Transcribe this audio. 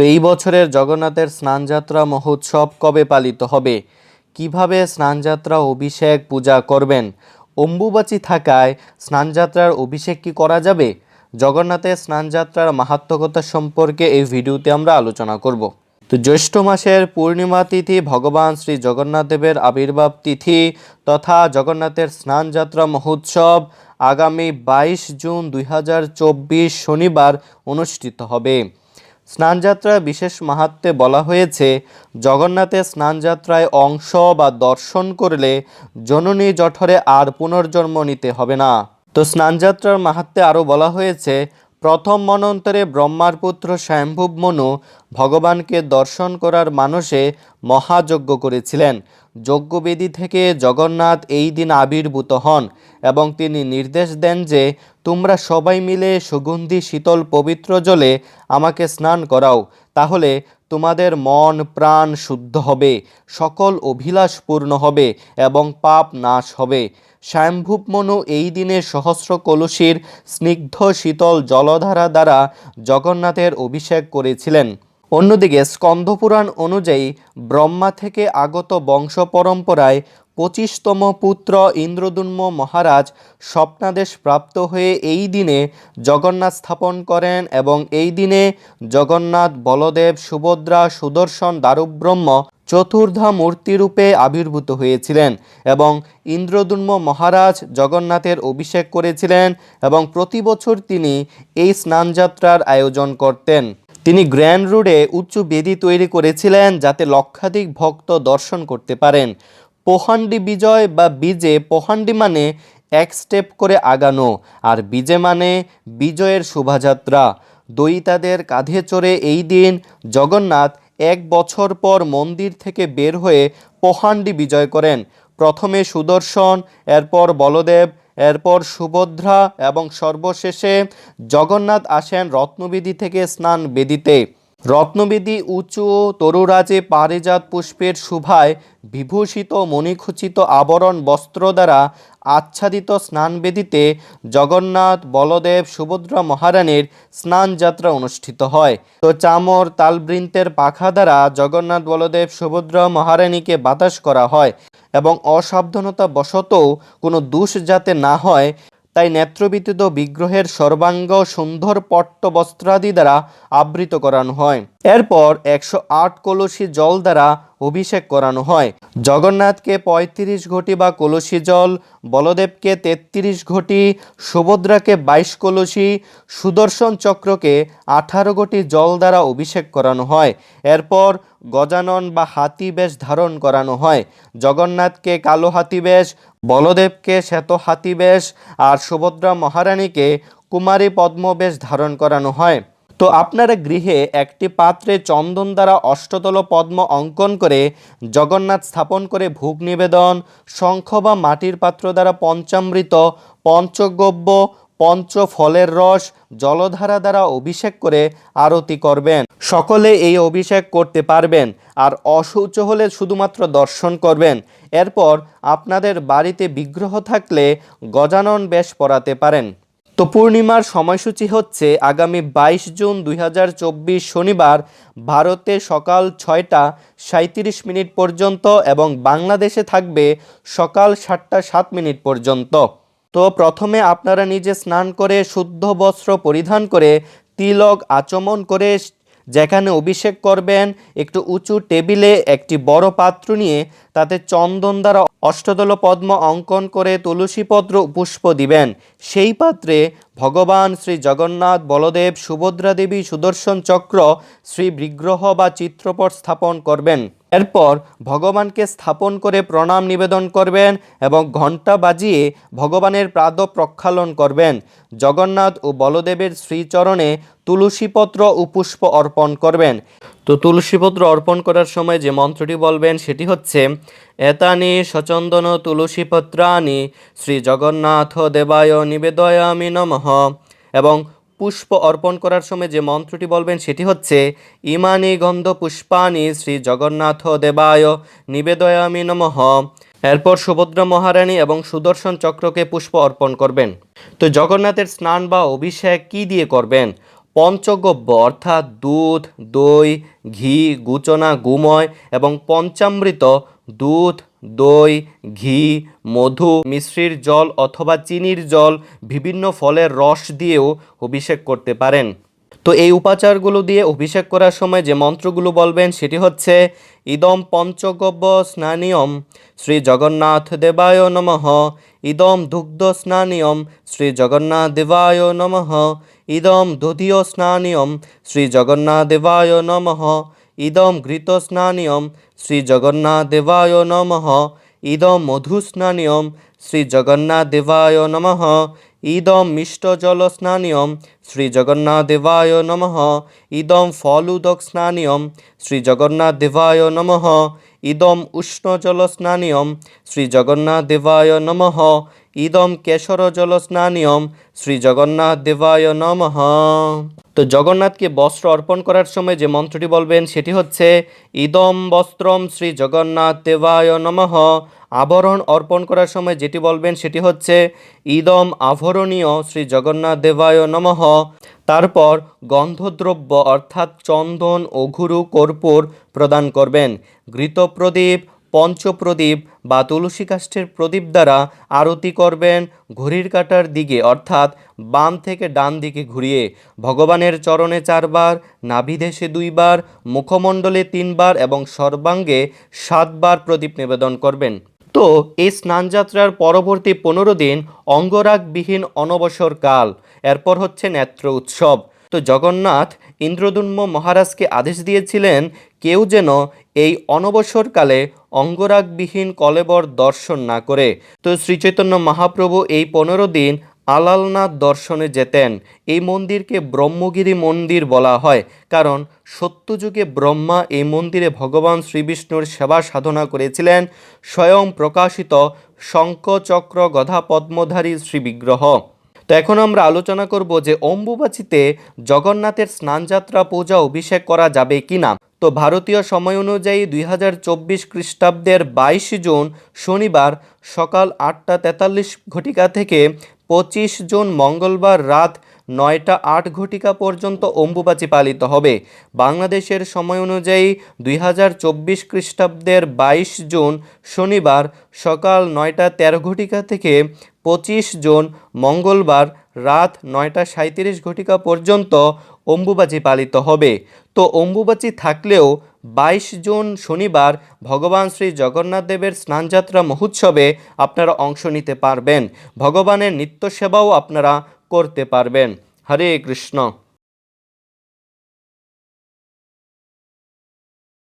তো এই বছরের জগন্নাথের স্নানযাত্রা মহোৎসব কবে পালিত হবে? কীভাবে স্নানযাত্রা অভিষেক পূজা করবেন? অম্বুবাচী থাকায় স্নানযাত্রার অভিষেক কি করা যাবে? জগন্নাথের স্নানযাত্রার মাহাত্মকতা সম্পর্কে এই ভিডিওতে আমরা আলোচনা করব। তো জ্যৈষ্ঠ মাসের পূর্ণিমা তিথি, ভগবান শ্রী জগন্নাথ দেবের আবির্ভাব তিথি তথা জগন্নাথের স্নানযাত্রা মহোৎসব আগামী বাইশ জুন দুই হাজার চব্বিশ শনিবার অনুষ্ঠিত হবে। স্নানযাত্রা বিশেষ মাহাত্মে বলা হয়েছে জগন্নাথের স্নানযাত্রায় অংশ বা দর্শন করলে জননী জঠরে আর পুনর্জন্ম নিতে হবে না। তো স্নানযাত্রার মাহাত্মে আরও বলা হয়েছে প্রথম মনন্তরে ব্রহ্মার পুত্র স্বয়ম্ভুব মনু ভগবানকে দর্শন করার মানসে মহাযজ্ঞ করেছিলেন। যজ্ঞবেদী থেকে জগন্নাথ এই দিন আবির্ভূত হন এবং তিনি নির্দেশ দেন যে, তোমরা সবাই মিলে সুগন্ধি শীতল পবিত্র জলে আমাকে স্নান করাও, তাহলে তোমাদের মন, প্রাণ শুদ্ধ হবে, সকল অভিলাষ পূর্ণ হবে এবং পাপ নাশ হবে। স্বয়ম্ভূপ মনু এই দিনে সহস্র কলসির স্নিগ্ধ শীতল জলধারা দ্বারা জগন্নাথের অভিষেক করেছিলেন। অন্যদিকে স্কন্ধপুরাণ অনুযায়ী ব্রহ্মা থেকে আগত বংশ পরম্পরায় পঁচিশতম পুত্র ইন্দ্রদুম্ন মহারাজ স্বপ্নাদেশ প্রাপ্ত হয়ে এই দিনে জগন্নাথ স্থাপন করেন এবং এই দিনে জগন্নাথ, বলদেব, সুভদ্রা, সুদর্শন, দারুব্রহ্ম চতুর্ধা মূর্তিরূপে আবির্ভূত হয়েছিলেন এবং ইন্দ্রদুম্ন মহারাজ জগন্নাথের অভিষেক করেছিলেন এবং প্রতি বছর তিনি এই স্নানযাত্রার আয়োজন করতেন। তিনি গ্র্যান্ড রোডে উচ্চ বেদি তৈরি করেছিলেন যাতে লক্ষাধিক ভক্ত দর্শন করতে পারেন। পোহান্ডি বিজয় বা বিজে, পোহান্ডি মানে এক স্টেপ করে আগানো আর বিজে মানে বিজয়ের শোভাযাত্রা। দয়িতাদের কাঁধে চড়ে এই দিন জগন্নাথ এক বছর পর মন্দির থেকে বের হয়ে পোহান্ডি বিজয় করেন। প্রথমে সুদর্শন, এরপর বলদেব, এরপর সুভদ্রা এবং সর্বশেষে জগন্নাথ আসেন রত্নবেদী থেকে স্নান বেদিতে। রত্নবেদী উঁচু তরুরাজে পারিজাত পুষ্পের শুভায় বিভূষিত মণিখচিত আবরণ বস্ত্র দ্বারা আচ্ছাদিত স্নানবেদিতে জগন্নাথ বলদেব সুভদ্রা মহারানীর স্নান যাত্রা অনুষ্ঠিত হয়। তো চামর, তালবৃন্তের পাখা দ্বারা জগন্নাথ বলদেব সুভদ্রা মহারানীকে বাতাস করা হয় এবং অসাবধানতা বশতও কোনো দোষ যাতে না হয় তাই নেত্রবিদ্যুত বিগ্রহের সর্বাঙ্গ সুন্দর পট্ট বস্ত্রাদি দ্বারা আবৃত করানো হয়। এরপর একশো আট কলসি জল দ্বারা অভিষেক করানো হয়। জগন্নাথকে পঁয়ত্রিশ ঘটি বা কলসি জল, বলদেবকে তেত্রিশ ঘটি, সুভদ্রাকে বাইশ কলসি, সুদর্শন চক্রকে আঠারো ঘটি জল দ্বারা অভিষেক করানো হয়। এরপর গজানন বা হাতি বেশ ধারণ করানো হয়। জগন্নাথকে কালো হাতি বেশ, বলদেবকে শ্বেত হাতি বেশ আর সুভদ্রা মহারানীকে কুমারী পদ্মবেশ ধারণ করানো হয়। তো আপনারা গৃহে একটি পাত্রে চন্দন দ্বারা অষ্টতল পদ্ম অঙ্কন করে জগন্নাথ স্থাপন করে ভোগ নিবেদন, শঙ্খ বা মাটির পাত্র দ্বারা পঞ্চামৃত, পঞ্চগব্য পঞ্চ ফলের রস, জলধারা দ্বারা অভিষেক করে আরতি করবেন। সকলে এই অভিষেক করতে পারবেন আর অশৌচ হলে শুধুমাত্র দর্শন করবেন। এরপর আপনাদের বাড়িতে বিগ্রহ থাকলে গজানন বেশ পরাতে পারেন। তো পূর্ণিমার সময়সূচি হচ্ছে আগামী বাইশ জুন দুই হাজার চব্বিশ শনিবার ভারতে সকাল ছয়টা সাঁত্রিশ মিনিট পর্যন্ত এবং বাংলাদেশে থাকবে সকাল সাতটা সাত মিনিট পর্যন্ত। তো প্রথমে আপনারা নিজে স্নান করে শুদ্ধ বস্ত্র পরিধান করে তিলক আচমন করে যেখানে অভিষেক করবেন, একটু উঁচু টেবিলে একটি বড় পাত্র নিয়ে তাতে চন্দন দ্বারা অষ্টদল পদ্ম অঙ্কন করে তুলসীপত্র পুষ্প দিবেন। সেই পাত্রে ভগবান শ্রী জগন্নাথ, বলদেব, সুভদ্রা দেবী, সুদর্শন চক্র, শ্রী বিগ্রহ বা চিত্রপট স্থাপন করবেন। এরপর ভগবানকে স্থাপন করে প্রণাম নিবেদন করবেন এবং ঘণ্টা বাজিয়ে ভগবানের প্রাদ প্রক্ষালন করবেন। জগন্নাথ ও বলদেবের শ্রীচরণে তুলসীপত্র ও পুষ্প অর্পণ করবেন। তো তুলসীপত্র অর্পণ করার সময় যে মন্ত্রটি বলবেন সেটি হচ্ছে, এতানি সচন্দন তুলসীপত্রানি শ্রী জগন্নাথ দেবায় নিবেদয়ামি নমঃ। এবং পুষ্প অর্পণ করার সময় যে মন্ত্রটি বলবেন সেটি হচ্ছে, ইমানি গন্ধ পুষ্পানি শ্রী জগন্নাথ দেবায়, নিবেদয়ামি নমঃ। এরপর সুভদ্রা মহারানী এবং সুদর্শন চক্রকে পুষ্প অর্পণ করবেন। তো জগন্নাথের স্নান বা অভিষেক কি দিয়ে করবেন? পঞ্চগব্য অর্থাৎ দুধ, দই, ঘি, গুচনা, গুময় এবং পঞ্চামৃত দুধ, দই, ঘি, মধু, মিশ্রির জল অথবা চিনির জল বিভিন্ন ফলের রস দিয়েও অভিষেক করতে পারেন। তো এই উপাচারগুলো দিয়ে অভিষেক করার সময় যে মন্ত্রগুলো বলবেন সেটি হচ্ছে, ইদম পঞ্চগব্য স্নানীয়ম শ্রী জগন্নাথ দেবায় নমঃ। ইদম দুগ্ধ স্নানীয়ম শ্রী জগন্নাথ দেবায় নমঃ। ইদম দধীয় স্নানীয়ম শ্রী জগন্নাথ দেবায় নমঃ। ইদম ঘৃত স্নানীয়ম শ্রী জগন্নাথ দেবায় নমঃ। ইদম মধু স্নানীয়ম শ্রী জগন্নাথ দেবায় নমঃ। ইদম মিষ্টজল স্নানীয়ম শ্রী জগন্নাথ দেবায় নমঃ। ইদম ফলুদক স্নানীয়ম শ্রী জগন্নাথ দেবায় নমঃ। ইদম উষ্ণজল স্নানীয়ম শ্রী জগন্নাথ দেবায় নমঃ। ইদম কেশর জল স্নানীয়ম শ্রী জগন্নাথ দেবায় নমঃ। তো জগন্নাথকে বস্ত্র অর্পণ করার সময় যে মন্ত্রটি বলবেন, সেটি হচ্ছে, ইদম বস্ত্রম শ্রী জগন্নাথ দেবায় নমঃ। আভরণ অর্পণ করার সময় যেটি বলবেন, সেটি হচ্ছে, ইদম আভরণীয় শ্রী জগন্নাথ দেবায় নমঃ। তারপর গন্ধদ্রব্য, অর্থাৎ চন্দন, অঘুরু, কর্পূর প্রদান করবেন। ঘৃতপ্রদীপ পঞ্চপ্রদীপ বা তুলসী কাষ্ঠের প্রদীপ দ্বারা আরতি করবেন ঘড়ির কাঁটার দিকে, অর্থাৎ বাম থেকে ডান দিকে ঘুরিয়ে। ভগবানের চরণে চারবার নাভিদেশে দুইবার, মুখমণ্ডলে তিনবার এবং সর্বাঙ্গে সাতবার প্রদীপ নিবেদন করবেন। তো এই স্নানযাত্রার পরবর্তী পনেরো দিন অঙ্গরাগবিহীন অনবসর কাল। এরপর হচ্ছে নেত্র উৎসব। তো জগন্নাথ ইন্দ্রদুম্ন মহারাজকে আদেশ দিয়েছিলেন কেউ যেন এই অনবসরকালে অঙ্গরাগবিহীন কলেবর দর্শন না করে। তো শ্রীচৈতন্য মহাপ্রভু এই পনেরো দিন আলালনাথ দর্শনে যেতেন। এই মন্দিরকে ব্রহ্মগিরি মন্দির বলা হয়, কারণ সত্যযুগে ব্রহ্মা এই মন্দিরে ভগবান শ্রীবিষ্ণুর সেবা সাধনা করেছিলেন। স্বয়ং প্রকাশিত শঙ্খ চক্র গধা পদ্মধারী শ্রীবিগ্রহ। তো এখন আমরা আলোচনা করব যে অম্বুবাচিতে জগন্নাথের স্নানযাত্রা, পূজা, অভিষেক করা যাবে কি না তো ভারতীয় সময় অনুযায়ী দুই হাজার চব্বিশ খ্রিস্টাব্দের বাইশ জুন শনিবার সকাল আটটা তেতাল্লিশ ঘটিকা থেকে পঁচিশ জুন মঙ্গলবার রাত নয়টা আট ঘটিকা পর্যন্ত অম্বুবাচী পালিত হবে। বাংলাদেশের সময় অনুযায়ী দুই হাজার চব্বিশ খ্রিস্টাব্দের বাইশ জুন শনিবার সকাল নয়টা তেরো ঘটিকা থেকে পঁচিশ জুন মঙ্গলবার রাত নয়টা সাঁত্রিশ ঘটিকা পর্যন্ত অম্বুবাচী পালিত হবে। তো অম্বুবাচী থাকলেও বাইশ জুন শনিবার ভগবান শ্রী জগন্নাথ দেবের স্নানযাত্রা মহোৎসবে আপনারা অংশ নিতে পারবেন। ভগবানের নিত্য সেবাও আপনারা করতে পারবেন। হরে কৃষ্ণ।